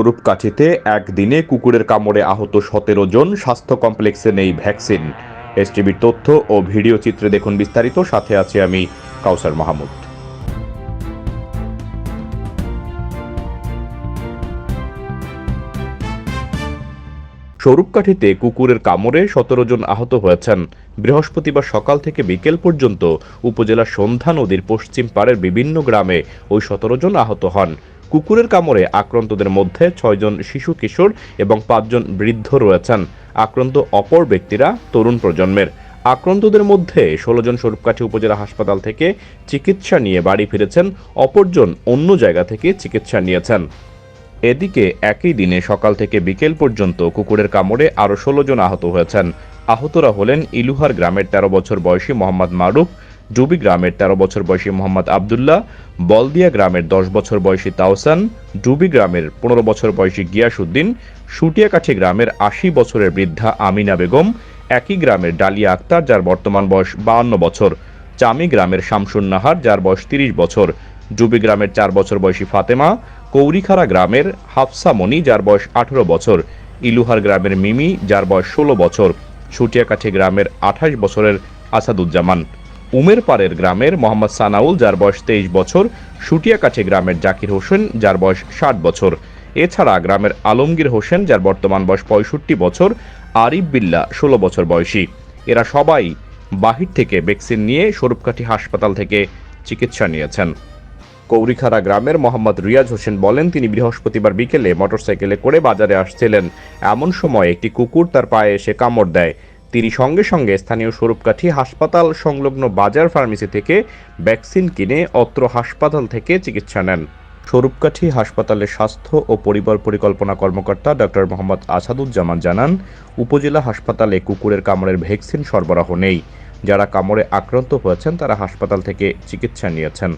স্বরূপকাঠিতে একদিনে কুকুরের কামড়ে আহত সতেরো জন স্বাস্থ্য কমপ্লেক্সে নেই ভ্যাকসিন। এসটিভির তথ্য ও ভিডিও চিত্রে দেখুন বিস্তারিত, সাথে আছি আমি কাউসার মাহমুদ। স্বরূপকাঠিতে কুকুরের কামড়ে সতেরো জন আহত হয়েছেন। বৃহস্পতিবার সকাল থেকে বিকেল পর্যন্ত উপজেলার সন্ধ্যা নদীর পশ্চিম পাড়ের বিভিন্ন গ্রামে ওই সতেরো জন আহত হন। কুকুরের কামড়ে আক্রান্তদের মধ্যে ছয়জন শিশু, কিশোর এবং পাঁচজন বৃদ্ধ রয়েছেন। আক্রান্ত অপর ব্যক্তিরা তরুণ প্রজন্মের। আক্রান্তদের মধ্যে ষোলো জন স্বরূপকাঠি উপজেলা হাসপাতাল থেকে চিকিৎসা নিয়ে বাড়ি ফিরেছেন, অপরজন অন্য জায়গা থেকে চিকিৎসা নিয়েছেন। এদিকে একই দিনে সকাল থেকে বিকেল পর্যন্ত কুকুরের কামড়ে আরও ষোলো জন আহত হয়েছেন। আহতরা হলেন ইলুহার গ্রামের তেরো বছর বয়সী মোহাম্মদ মারুফ ডুবি গ্রামের তেরো বছর বয়সী মোহাম্মদ আবদুল্লাহ, বলদিয়া গ্রামের দশ বছর বয়সী তাওসান, ডুবি গ্রামের পনেরো বছর বয়সী গিয়াসুদ্দিন সুটিয়াকাঠি গ্রামের আশি বছরের বৃদ্ধা আমিনা বেগম, একই গ্রামের ডালিয়া আক্তার যার বর্তমান বয়স বাহান্ন বছর, চামি গ্রামের শামসুন নাহার যার বয়স তিরিশ বছর, ডুবি গ্রামের চার বছর বয়সী ফাতেমা কৌরিখারা গ্রামের হাফসা মনি যার বয়স আঠেরো বছর, ইলুহার গ্রামের মিমি যার বয়স ষোলো বছর ছুটিয়াকাঠি গ্রামের আঠাশ বছরের আসাদুজ্জামান। উমেরপাড়ের গ্রামের মোহাম্মদ সানাউল, যার বয়স তেইশ বছর, সুটিয়াকাঠি গ্রামের জাকির হোসেন, যার বয়স ষাট বছর। এছাড়া গ্রামের আলমগীর হোসেন, যার বর্তমান বয়স পঁয়ষট্টি বছর, আরিফ বিল্লা ষোলো বছর বয়সী। এরা সবাই বাহির থেকে ভ্যাকসিন নিয়ে স্বরূপকাঠি হাসপাতাল থেকে চিকিৎসা নিয়েছেন। কৌরিখারা গ্রামের মোহাম্মদ রিয়াজ হোসেন বলেন, তিনি বৃহস্পতিবার বিকেলে মোটরসাইকেলে করে বাজারে আসছিলেন। এমন সময় একটি কুকুর তার পায়ে এসে কামড় দেয়। তিনি সঙ্গে সঙ্গে স্থানীয় স্বরূপকাঠি হাসপাতাল সংলগ্ন বাজার ফার্মেসি থেকে ভ্যাকসিন কিনে অত্র হাসপাতাল থেকে চিকিৎসা নেন। স্বরূপকাঠি হাসপাতালের স্বাস্থ্য ও পরিবার পরিকল্পনা কর্মকর্তা ডক্টর মোহাম্মদ আসাদুজ্জামান জানান, উপজেলা হাসপাতালে কুকুরের কামড়ের ভ্যাকসিন সরবরাহ নেই। যারা কামড়ে আক্রান্ত হয়েছেন, তারা হাসপাতাল থেকে চিকিৎসা নিয়েছেন।